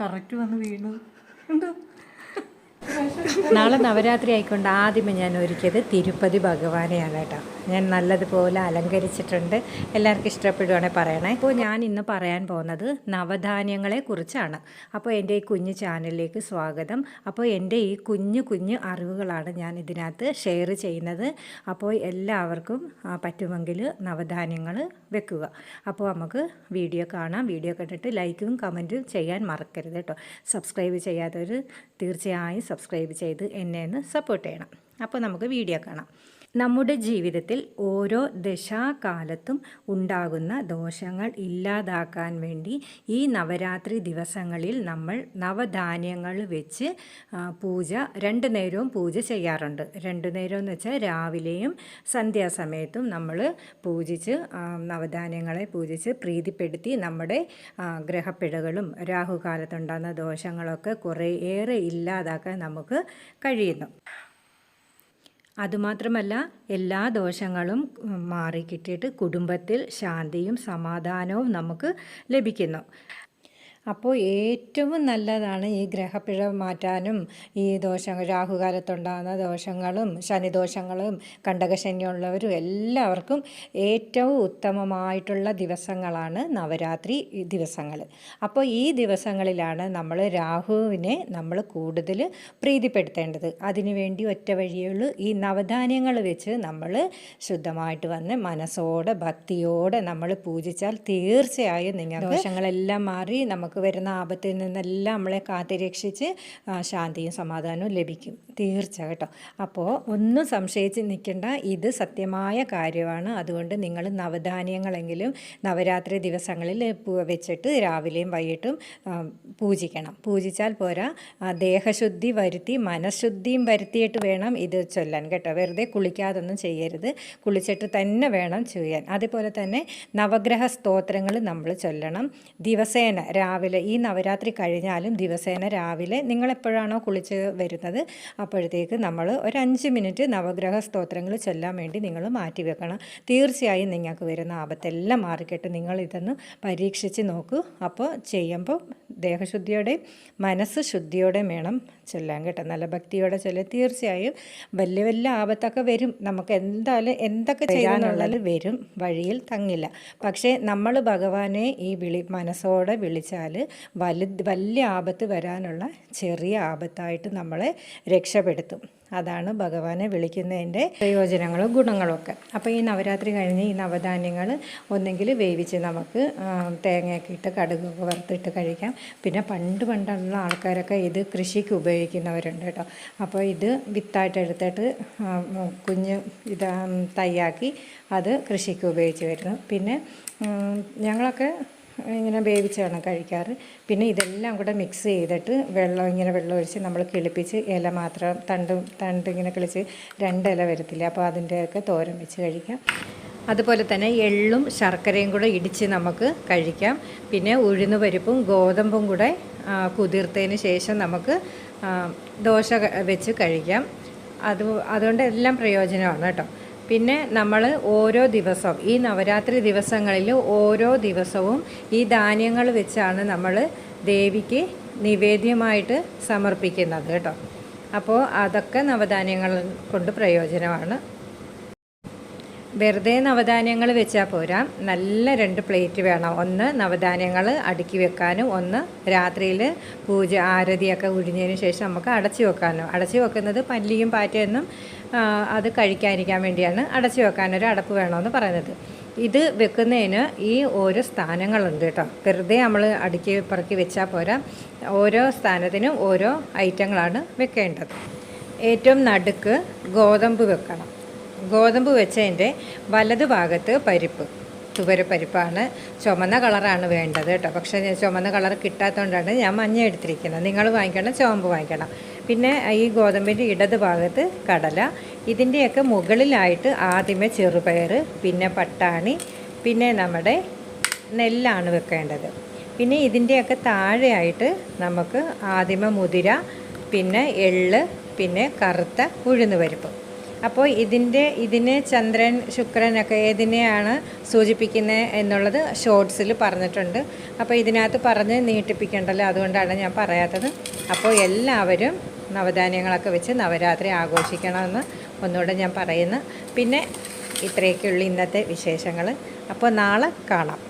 Correct വന്ന് വീണു. എന്തോ? നാളെ നവരാത്രി ആയിക്കൊണ്ട് ആദ്യമേ ഞാൻ ഒരുക്കിയത് തിരുപ്പതി ഭഗവാനെയാണ് കേട്ടോ. ഞാൻ നല്ലതുപോലെ അലങ്കരിച്ചിട്ടുണ്ട്. എല്ലാവർക്കും ഇഷ്ടപ്പെടുവാണെങ്കിൽ പറയണേ. അപ്പോൾ ഞാൻ ഇന്ന് പറയാൻ പോകുന്നത് നവധാന്യങ്ങളെ കുറിച്ചാണ്. അപ്പോൾ എന്റെ ഈ കുഞ്ഞു ചാനലിലേക്ക് സ്വാഗതം. അപ്പോൾ എന്റെ ഈ കുഞ്ഞു കുഞ്ഞു അറിവുകളാണ് ഞാൻ ഇതിനകത്ത് ഷെയർ ചെയ്യുന്നത്. അപ്പോൾ എല്ലാവർക്കും പറ്റുമെങ്കിൽ നവധാന്യങ്ങൾ വെക്കുക. അപ്പോൾ നമുക്ക് വീഡിയോ കാണാം. വീഡിയോ കണ്ടിട്ട് ലൈക്കും കമന്റും ചെയ്യാൻ മറക്കരുത് കേട്ടോ. സബ്സ്ക്രൈബ് ചെയ്യാത്തവർ തീർച്ചയായും സബ്സ്ക്രൈബ് ചെയ്ത് എന്നെ ഒന്ന് സപ്പോർട്ട് ചെയ്യണം. അപ്പോൾ നമുക്ക് വീഡിയോ കാണാം. നമ്മുടെ ജീവിതത്തിൽ ഓരോ ദശാകാലത്തും ഉണ്ടാകുന്ന ദോഷങ്ങൾ ഇല്ലാതാക്കാൻ വേണ്ടി ഈ നവരാത്രി ദിവസങ്ങളിൽ നമ്മൾ നവധാന്യങ്ങൾ വെച്ച് പൂജ രണ്ട് നേരവും പൂജ ചെയ്യാറുണ്ട്. രണ്ട് നേരം എന്ന് വെച്ചാൽ രാവിലെയും സന്ധ്യാസമയത്തും നമ്മൾ പൂജിച്ച് നവധാന്യങ്ങളെ പൂജിച്ച് പ്രീതിപ്പെടുത്തി നമ്മുടെ ഗ്രഹപ്പിഴകളും രാഹുകാലത്തുണ്ടാകുന്ന ദോഷങ്ങളൊക്കെ കുറേ ഏറെ ഇല്ലാതാക്കാൻ നമുക്ക് കഴിയുന്നു. അതുമാത്രമല്ല എല്ലാ ദോഷങ്ങളും മാറി മാറിക്കിട്ടിയിട്ട് കുടുംബത്തിൽ ശാന്തിയും സമാധാനവും നമുക്ക് ലഭിക്കുന്നു. അപ്പോൾ ഏറ്റവും നല്ലതാണ് ഈ ഗ്രഹപ്പിഴ മാറ്റാനും ഈ ദോഷങ്ങൾ രാഹുകാലത്തുണ്ടാകുന്ന ദോഷങ്ങളും ശനിദോഷങ്ങളും കണ്ടകശനിയുള്ളവരും എല്ലാവർക്കും ഏറ്റവും ഉത്തമമായിട്ടുള്ള ദിവസങ്ങളാണ് നവരാത്രി ദിവസങ്ങൾ. അപ്പോൾ ഈ ദിവസങ്ങളിലാണ് നമ്മൾ രാഹുവിനെ നമ്മൾ കൂടുതൽ പ്രീതിപ്പെടുത്തേണ്ടത്. അതിനുവേണ്ടി ഒറ്റ വഴിയുള്ളൂ ഈ നവധാന്യങ്ങൾ വെച്ച് നമ്മൾ ശുദ്ധമായിട്ട് വന്ന് മനസ്സോടെ ഭക്തിയോടെ നമ്മൾ പൂജിച്ചാൽ തീർച്ചയായും നിങ്ങൾ ദോഷങ്ങളെല്ലാം മാറി നമുക്ക് വരുന്ന ആപത്തിൽ നിന്നെല്ലാം നമ്മളെ കാത്തുരക്ഷിച്ച് ശാന്തിയും സമാധാനവും ലഭിക്കും. തീർച്ച കേട്ടോ. അപ്പോൾ ഒന്നും സംശയിച്ച് നിൽക്കേണ്ട. ഇത് സത്യമായ കാര്യമാണ്. അതുകൊണ്ട് നിങ്ങൾ നവധാന്യങ്ങളെങ്കിലും നവരാത്രി ദിവസങ്ങളിൽ വെച്ചിട്ട് രാവിലെയും വൈകിട്ടും പൂജിക്കണം. പൂജിച്ചാൽ പോരാ. ദേഹശുദ്ധി വരുത്തി മനഃശുദ്ധിയും വരുത്തിയിട്ട് വേണം ഇത് ചൊല്ലാൻ കേട്ടോ. വെറുതെ കുളിക്കാതൊന്നും ചെയ്യരുത്. കുളിച്ചിട്ട് തന്നെ വേണം ചെയ്യാൻ. അതുപോലെ തന്നെ നവഗ്രഹ സ്തോത്രങ്ങൾ നമ്മൾ ചൊല്ലണം. ദിവസേന രാവിലെ ഈ നവരാത്രി കഴിഞ്ഞാലും ദിവസേന രാവിലെ നിങ്ങളെപ്പോഴാണോ കുളിച്ച് വരുന്നത് അപ്പോഴത്തേക്ക് നമ്മൾ ഒരു അഞ്ച് മിനിറ്റ് നവഗ്രഹ സ്തോത്രങ്ങൾ ചൊല്ലാൻ വേണ്ടി നിങ്ങൾ മാറ്റി വെക്കണം. തീർച്ചയായും നിങ്ങൾക്ക് വരുന്ന ആപത്തെല്ലാം മാറിക്കിട്ട് നിങ്ങൾ ഇതൊന്ന് പരീക്ഷിച്ച് നോക്കൂ. അപ്പോൾ ചെയ്യുമ്പോൾ ദേഹശുദ്ധിയോടെയും മനസ്സ് ശുദ്ധിയോടെയും വേണം ചൊല്ലാൻ കേട്ടോ. നല്ല ഭക്തിയോടെ ചൊല്ലുക തീർച്ചയായും വലിയ വലിയ ആപത്തൊക്കെ വരും. നമുക്ക് എന്തായാലും എന്തൊക്കെ ചെയ്യാനുള്ളത് വരും. വഴിയിൽ തങ്ങില്ല. പക്ഷേ നമ്മൾ ഭഗവാനെ ഈ വിളി മനസ്സോടെ വിളിച്ചാൽ വലു വലിയ ആപത്ത് വരാനുള്ള ചെറിയ ആപത്തായിട്ട് നമ്മളെ രക്ഷപ്പെടുത്തും. അതാണ് ഭഗവാനെ വിളിക്കുന്നതിന്റെ പ്രയോജനങ്ങളും ഗുണങ്ങളും ഒക്കെ. അപ്പോൾ ഈ നവരാത്രി കഴിഞ്ഞ് ഈ നവധാന്യങ്ങൾ ഒന്നെങ്കിൽ വേവിച്ച് നമുക്ക് തേങ്ങയൊക്കെ ഇട്ട് കടുകൊക്കെ വറുത്തിട്ട് കഴിക്കാം. പിന്നെ പണ്ട് പണ്ടുള്ള ആൾക്കാരൊക്കെ ഇത് കൃഷിക്ക് ഉപയോഗിക്കുന്നവരുണ്ട് കേട്ടോ. അപ്പോൾ ഇത് വിത്തായിട്ട് എടുത്തിട്ട് കുഞ്ഞ് ഇത് തയ്യാക്കി അത് കൃഷിക്ക് ഉപയോഗിച്ച് വരുന്നു. പിന്നെ ഞങ്ങളൊക്കെ ഇങ്ങനെ വേവിച്ചാണ് കഴിക്കാറ്. പിന്നെ ഇതെല്ലാം കൂടെ മിക്സ് ചെയ്തിട്ട് വെള്ളം ഇങ്ങനെ വെള്ളം ഒഴിച്ച് നമ്മൾ കിളിപ്പിച്ച് ഇല മാത്രം തണ്ട് തണ്ട് ഇങ്ങനെ കിളിച്ച് രണ്ട് ഇല വരത്തില്ല അപ്പോൾ അതിന്റെയൊക്കെ തോരൻ വെച്ച് കഴിക്കാം. അതുപോലെ തന്നെ എള്ളും ശർക്കരയും കൂടെ ഇടിച്ച് നമുക്ക് കഴിക്കാം. പിന്നെ ഉഴുന്ന് പരിപ്പും ഗോതമ്പും കൂടെ കുതിർത്തതിന് ശേഷം നമുക്ക് ദോശ വെച്ച് കഴിക്കാം. അത് അതുകൊണ്ട് എല്ലാം പ്രയോജനമാണ് കേട്ടോ. പിന്നെ നമ്മൾ ഓരോ ദിവസം ഈ നവരാത്രി ദിവസങ്ങളിൽ ഓരോ ദിവസവും ഈ ധാന്യങ്ങൾ വെച്ചാണ് നമ്മൾ ദേവിക്ക് നിവേദ്യമായിട്ട് സമർപ്പിക്കുന്നത് കേട്ടോ. അപ്പോൾ അതൊക്കെ നവധാന്യങ്ങൾ കൊണ്ട് പ്രയോജനമാണ്. വെറുതെ നവധാന്യങ്ങൾ വെച്ചാൽ പോരാ. നല്ല രണ്ട് പ്ലേറ്റ് വേണം. ഒന്ന് നവധാന്യങ്ങൾ അടുക്കി വെക്കാനും ഒന്ന് രാത്രിയിൽ പൂജ ആരതിയൊക്കെ ഒഴിഞ്ഞതിന് ശേഷം നമുക്ക് അടച്ചു വെക്കാനും. അടച്ചു വെക്കുന്നത് പല്ലിയും പാറ്റയെന്നും അത് കഴിക്കാതിരിക്കാൻ വേണ്ടിയാണ് അടച്ചു വെക്കാനൊരു അടപ്പ് വേണമെന്ന് പറയുന്നത്. ഇത് വെക്കുന്നതിന് ഈ ഓരോ സ്ഥാനങ്ങളുണ്ട് കേട്ടോ. വെറുതെ നമ്മൾ അടുക്കി പറക്കി വെച്ചാൽ പോരാ. ഓരോ സ്ഥാനത്തിനും ഓരോ ഐറ്റങ്ങളാണ് വെക്കേണ്ടത്. ഏറ്റവും നടുക്ക് ഗോതമ്പ് വെക്കണം. ഗോതമ്പ് വെച്ചതിന്റെ വലതു ഭാഗത്ത് പരിപ്പ് തുവരപ്പരിപ്പാണ് ചുമന്ന കളറാണ് വേണ്ടത് കേട്ടോ. പക്ഷേ ചുമന്ന കളർ കിട്ടാത്തതുകൊണ്ടാണ് ഞാൻ മഞ്ഞ എടുത്തിരിക്കുന്നത്. നിങ്ങൾ വാങ്ങിക്കണം ചുവമ്പ് വാങ്ങിക്കണം. പിന്നെ ഈ ഗോതമ്പിന്റെ ഇടത് ഭാഗത്ത് കടല. ഇതിന്റെയൊക്കെ മുകളിലായിട്ട് ആദ്യമേ ചെറുപയർ പിന്നെ പട്ടാണി പിന്നെ നമ്മുടെ നെല്ലാണ് വെക്കേണ്ടത്. പിന്നെ ഇതിന്റെയൊക്കെ താഴെയായിട്ട് നമുക്ക് ആദ്യമേ മുതിര പിന്നെ എള്ള് പിന്നെ കറുത്ത ഉഴുന്ന് പരിപ്പ് അപ്പോൾ ഇതിന്റെ ഇതിനെ ചന്ദ്രൻ ശുക്രനൊക്കെ ഏതിനെയാണ് സൂചിപ്പിക്കുന്നത് എന്നുള്ളത് ഷോർട്സിൽ പറഞ്ഞിട്ടുണ്ട്. അപ്പോൾ ഇതിനകത്ത് പറഞ്ഞ് നീട്ടിപ്പിക്കണ്ടല്ലോ അതുകൊണ്ടാണ് ഞാൻ പറയാത്തത്. അപ്പോൾ എല്ലാവരും നവധാന്യങ്ങളൊക്കെ വെച്ച് നവരാത്രി ആഘോഷിക്കണമെന്ന് ഒന്നുകൂടെ ഞാൻ പറയുന്നു. പിന്നെ ഇത്രയൊക്കെയുള്ള ഇന്നത്തെ വിശേഷങ്ങൾ. അപ്പോൾ നാളെ കാണാം.